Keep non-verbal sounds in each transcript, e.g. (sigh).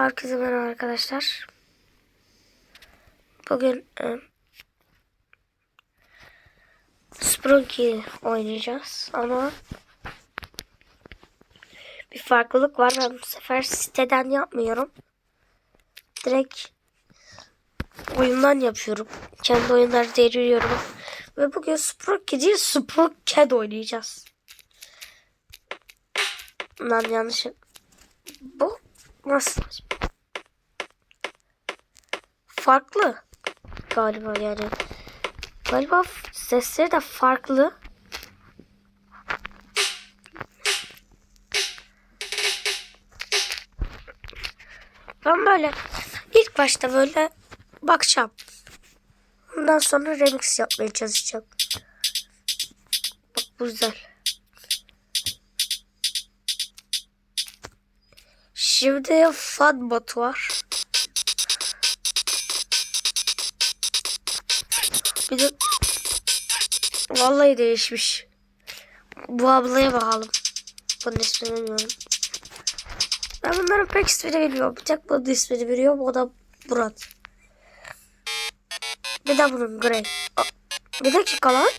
Herkese merhaba arkadaşlar. Bugün e, Sprunky oynayacağız ama bir farklılık var. Ben bu sefer siteden yapmıyorum. Direkt oyundan yapıyorum. Kendi oyunları deviriyorum. Ve bugün Sprunky değil Sprunked oynayacağız. Lan yanlış. Bu nasıl? Farklı galiba yani. Galiba sesleri de farklı. Ben böyle ilk başta böyle bakacağım. Ondan sonra remix yapmaya çalışacağım. Bak bu güzel. Şimdi Fatbot var. Bir de vallahi değişmiş. Bu ablaya bakalım. Bunun ismini bilmiyorum. Ben bunların pek ismini bilmiyorum. Bir tek bunun ismini biliyorum. O da Murat. Bir de bunun Grey. Aa, Bir dakika lan.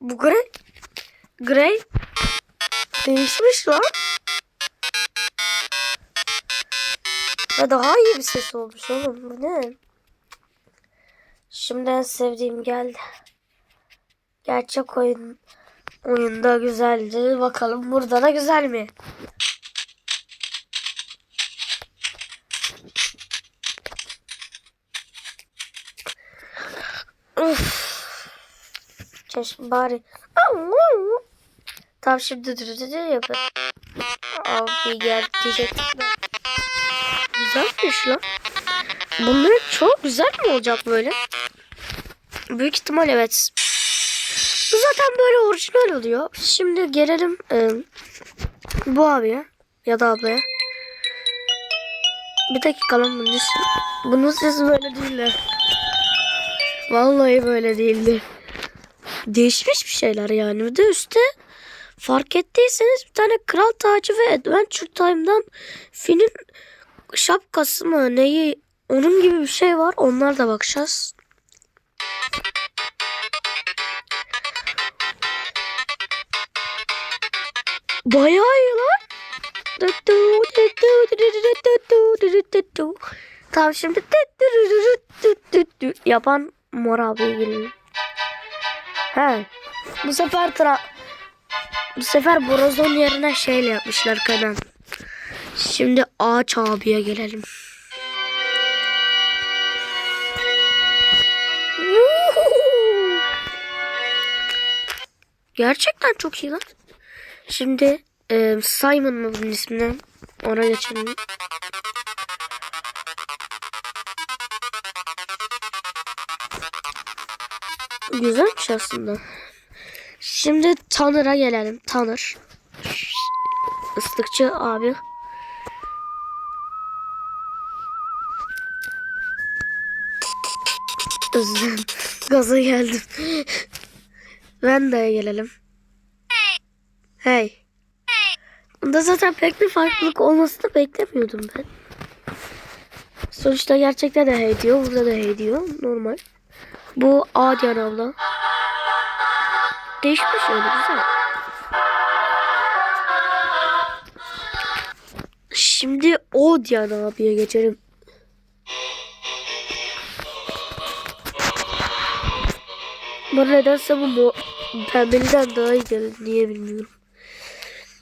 Bu Grey. Grey. Değişmiş lan. Ve daha iyi bir ses olmuş oğlum. Bu ne? Şimdi en sevdiğim geldi. Gerçek oyun oyunda güzeldi. Bakalım burada da güzel mi? Uf. Bari. Tamam şimdi dur yapın. Abi gel diyecektim. ben. Güzelmiş lan. Bunlar çok güzel mi olacak böyle? Büyük ihtimal evet. Bu zaten böyle orijinal oluyor. Şimdi gelelim e, bu abiye ya da ablaya. Bir dakika lan bunun sesi, bunun sesi böyle değildi. Vallahi böyle değildi. Değişmiş bir şeyler yani. Bir de üstte fark ettiyseniz bir tane kral tacı ve Adventure Time'dan Finn'in şapkası mı neyi onun gibi bir şey var. Onlar da bakacağız. Bayağı iyi lan. Tamam şimdi yapan mor abi geliyor. He. Bu sefer tra bu sefer Brozon yerine şeyle yapmışlar kanan. Şimdi ağaç abiye gelelim. Gerçekten çok iyi lan. Şimdi e, Simon mı bunun isminden? Ona geçelim. Güzelmiş aslında. Şimdi Tanır'a gelelim. Tanır. Islıkçı abi. Özledim. Gaza geldim. de gelelim. Hey. Bunda zaten pek bir farklılık olmasını beklemiyordum ben. Sonuçta gerçekten de hey diyor. Burada da hey diyor. Normal. Bu A abla. Değişmiş öyle güzel. Şimdi o diyen abiye geçelim. Bana nedense bu mo pembeliden daha iyi geldi. Niye bilmiyorum.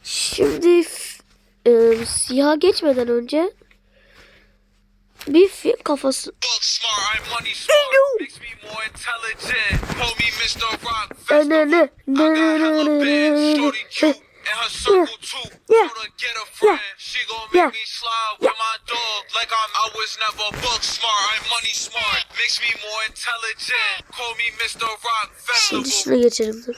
Şimdi e, siyah geçmeden önce bir film kafası Book smart, I'm money smart. Makes me more intelligent. Call me Mr. Rock. Ne ne ne ne I got ne hella ne bands, ne shorty cute, and her circle too. Yeah. Her get a friend, she gon' make Yeah. me slide with my dog like I'm. I was never book smart, I'm money smart. Makes me more intelligent. Call me Mr. Rock Şimdi Festival. geçelim (laughs) dur.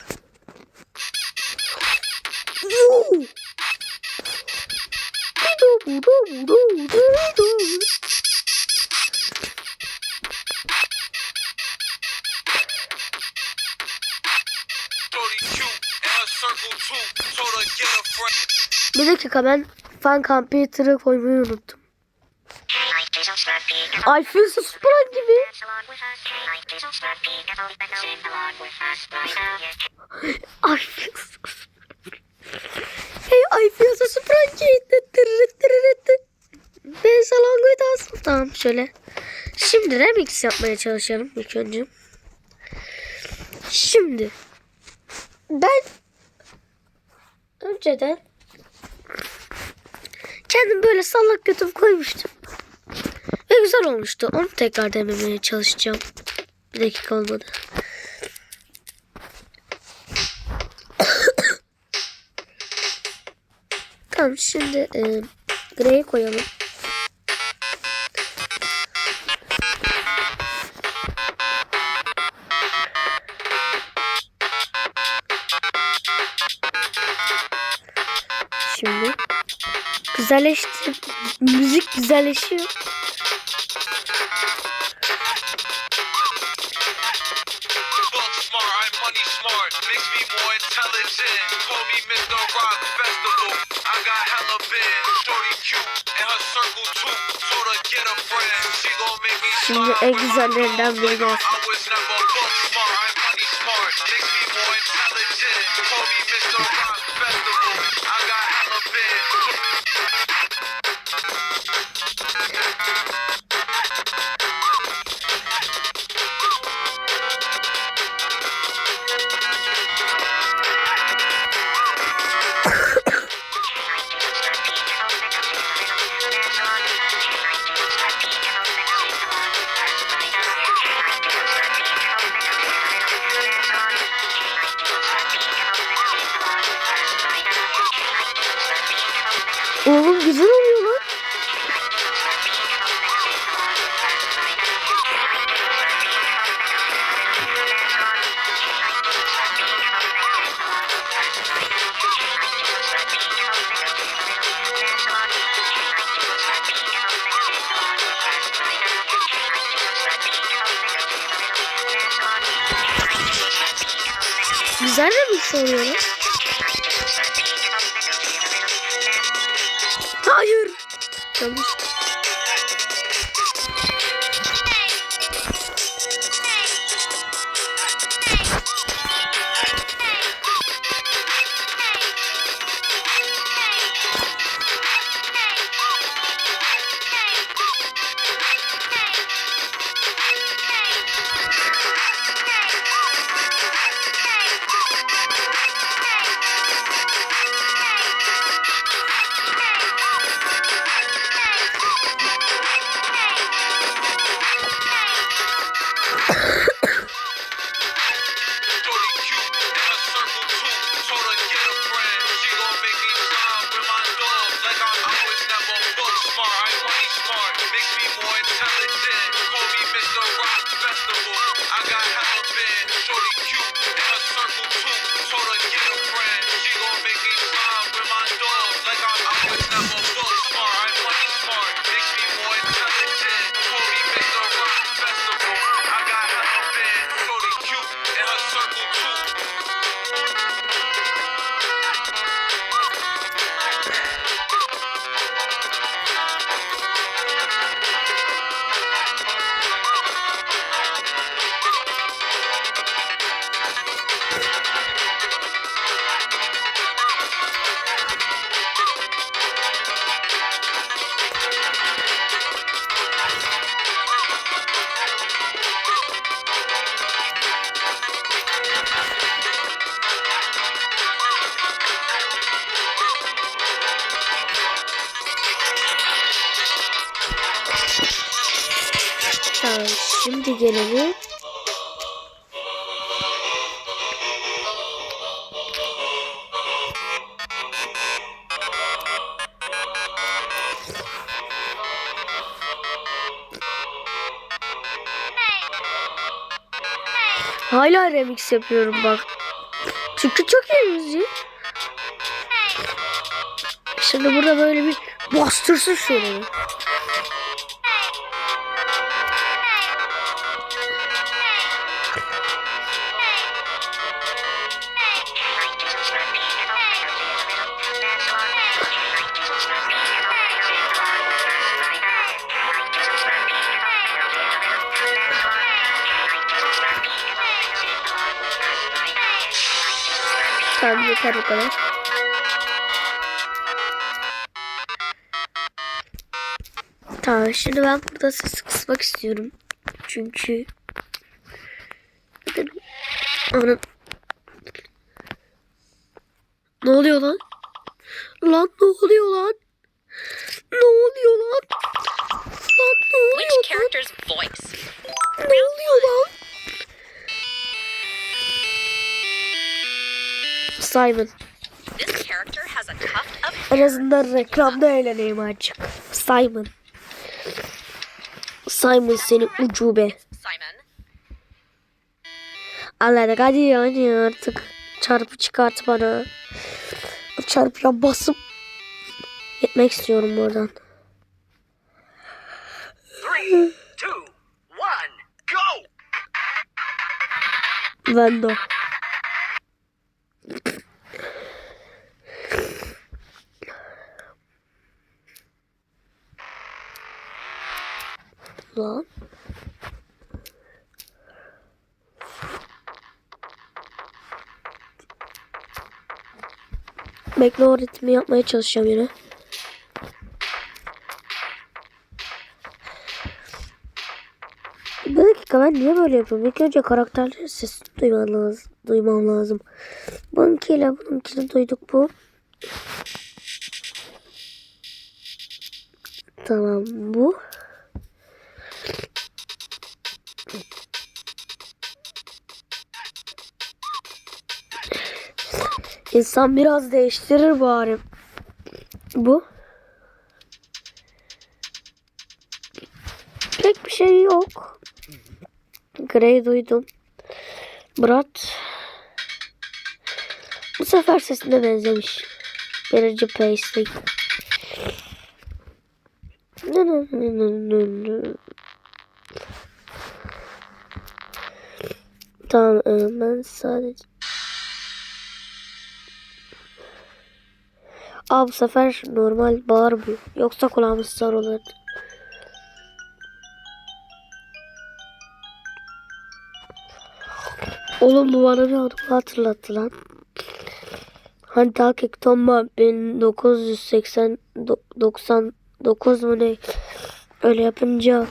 Bir dakika ben fan computer'ı koymayı unuttum. Alfonso Supran gibi. Alfonso. Hey Alfonso Supran gibi. Ben salongoyu da Tamam şöyle. Şimdi remix yapmaya çalışalım ilk önce. Şimdi ben önceden kendim böyle sallak YouTube koymuştum. Ve güzel olmuştu. Onu tekrar denemeye çalışacağım. Bir dakika olmadı. (coughs) tamam şimdi e, Grey'i koyalım. Gon' make me Şimdi en güzellerinden biri Like Güzel gelelim. Hala remix yapıyorum bak. Çünkü çok iyi müzik. Şimdi burada böyle bir bastırsın şöyle bir. Tamam yeter bu kadar. Tamam şimdi ben burada sesi kısmak istiyorum. Çünkü Anam. Ne oluyor lan? Lan ne oluyor lan? Simon. This character has a tuft of En azından reklamda eğleneyim azıcık. Simon. Simon seni ucube. Simon. Allah hadi yani artık. Çarpı çıkart bana. Çarpıya basıp gitmek istiyorum buradan. Three, two, one, go! Ben Lan. Bekle o ritmi yapmaya çalışacağım yine. Bir dakika ben niye böyle yapıyorum? İlk önce karakterlerin sesini duyman lazım, duymam lazım. Bununkiyle bununkini duyduk bu. Tamam bu. İnsan biraz değiştirir bari. Bu. Pek bir şey yok. Grey duydum. Murat. Bu sefer sesine benzemiş. Birinci Paisley. Tamam e, ben sadece Aa bu sefer normal bağırmıyor. Yoksa kulağımız sar olurdu. Oğlum bu bana bir anımı hatırlattı lan. Hani Takik Tomba 1980 do- 99 mu ne? Öyle yapınca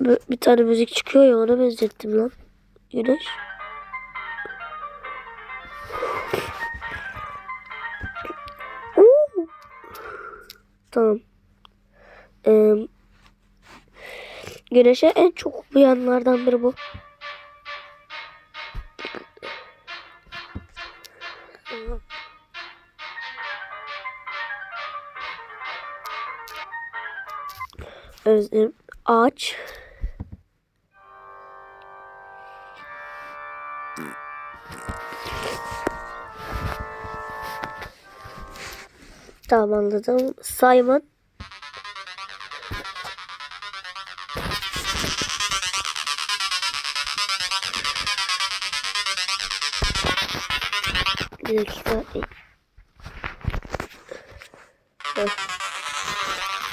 bir tane müzik çıkıyor ya ona benzettim lan. Güneş. Tamam. Ee, güneşe en çok uyanlardan biri bu. Özlem ağaç. Tamam anladım. Simon. Bir dakika.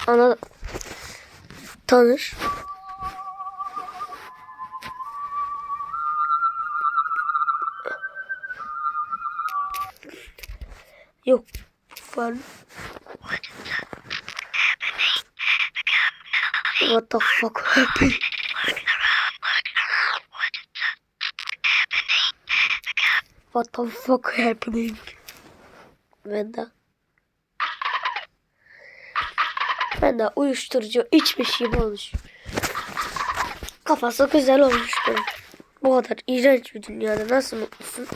Anladım. Tanır. Yok. Var. What the fuck happened? What the fuck happening? Ben de. Ben de uyuşturucu içmiş gibi olmuş. Kafası güzel olmuş bunun. Bu kadar iğrenç bir dünyada nasıl mutlusun?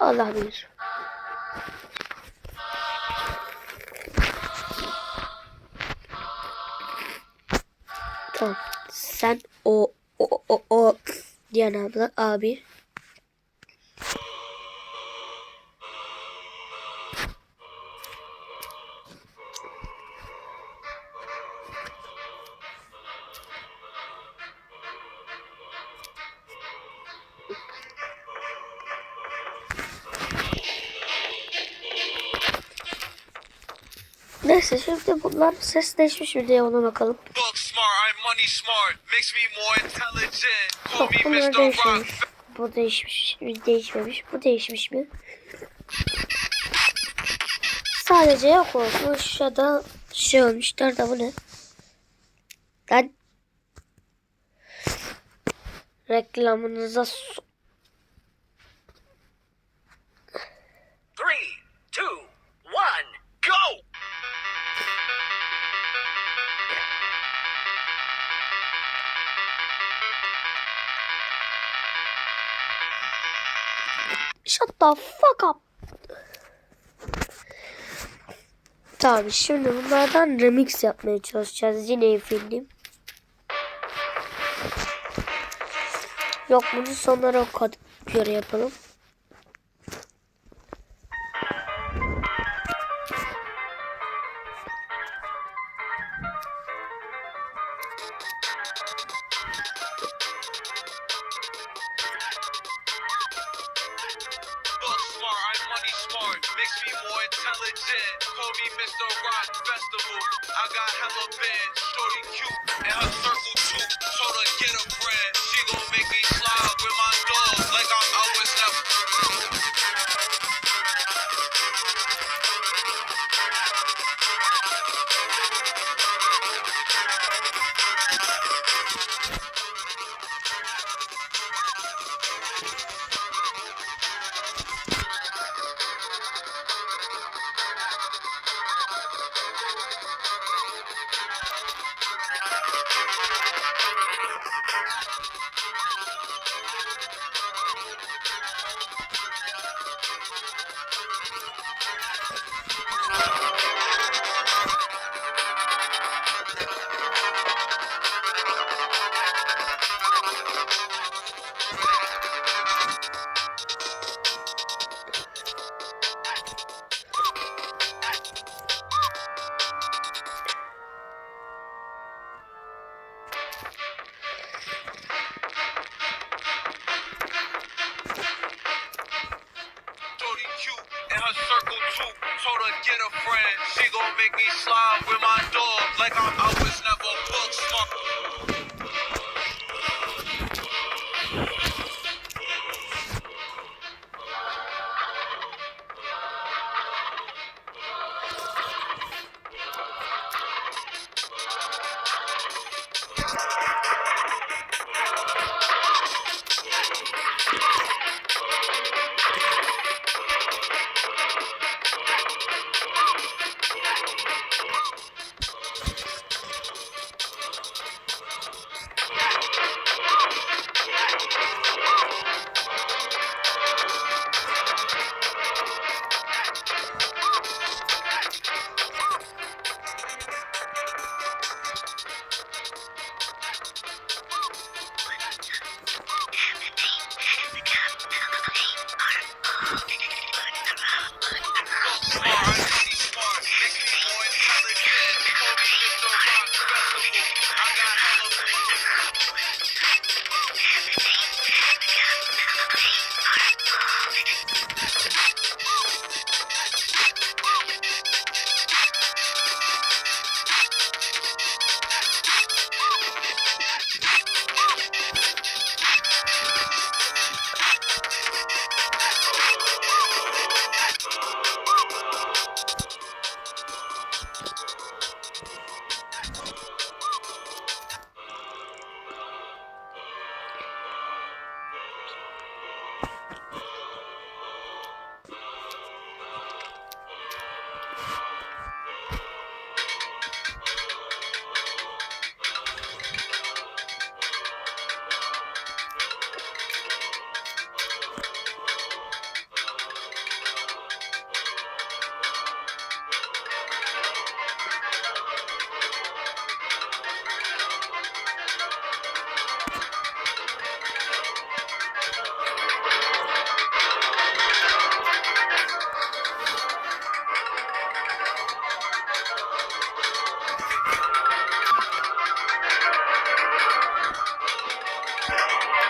Allah bilir. Tamam. Sen o o o o diyen abla abi. Neyse şimdi bunlar sesleşmiş mi diye ona bakalım. Me bunlar değişmemiş. Bu değişmiş mi? Değişmemiş. Bu değişmiş mi? Sadece yok olmuş ya da şey olmuş. Nerede bu ne? Lan. Reklamınıza so- Three, Shut the fuck up. Tamam şimdi bunlardan remix yapmaya çalışacağız. Yine efendim. Yok bunu sonlara göre yapalım.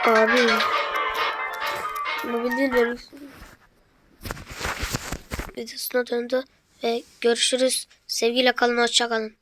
Abi. Bu bildiğin remix. Videosuna döndü ve görüşürüz. Sevgiyle kalın, hoşça kalın.